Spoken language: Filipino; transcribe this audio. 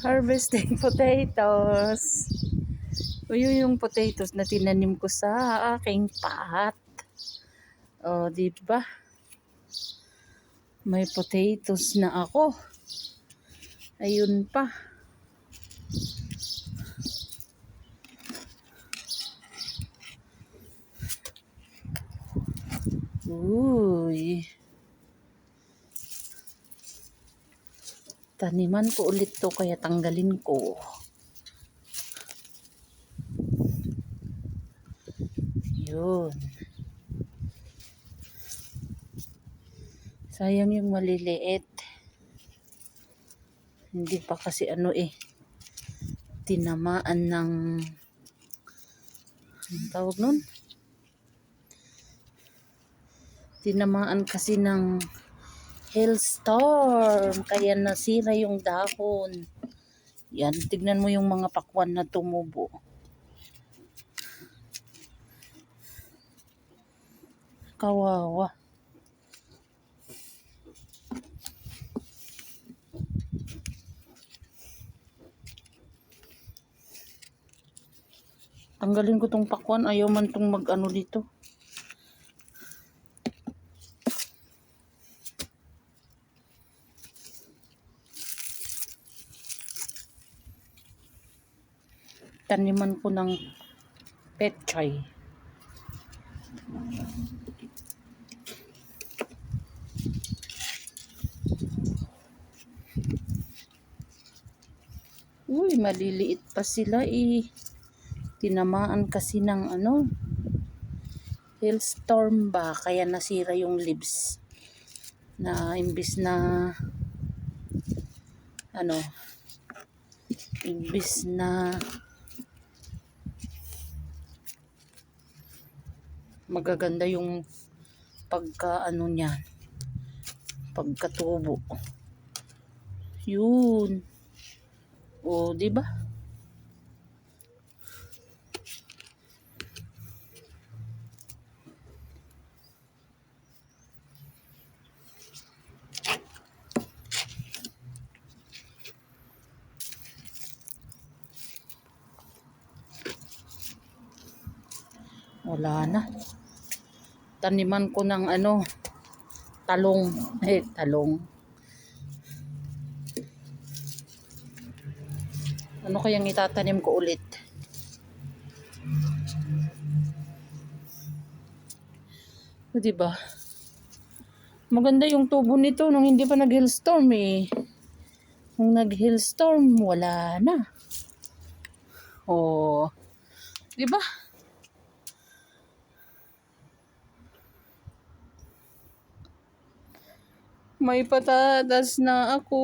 harvesting potatoes. Yun yung potatoes na tinanim ko sa aking pot. O, di ba? May potatoes na ako. Ayun pa. Uy. Taniman ko ulit to kaya tanggalin ko. Yun. Sayang yung maliliit. Hindi pa kasi ano eh. Tinamaan ng anong tawag nun? Tinamaan kasi ng hailstorm. Kaya nasira yung dahon. Yan, tignan mo yung mga pakwan na tumubo. Kawawa. Tanggalin ko tong pakwan. Ayaw man tong mag-ano dito. Taniman ko ng petchay. Uy, maliliit pa sila eh. Tinamaan kasi ng ano, hailstorm ba, kaya nasira yung leaves. Na imbis na, ano, imbis na, magaganda yung pagka ano niya, pagkatubo. Yun. O, di ba? Wala na. Taniman ko ng ano, talong. Eh, talong. Ano kayang itatanim ko ulit? O, diba? Maganda yung tubo nito nung hindi pa nag-hailstorm eh. Nung nag-hailstorm, wala na. Oh. Diba? May patatas na ako.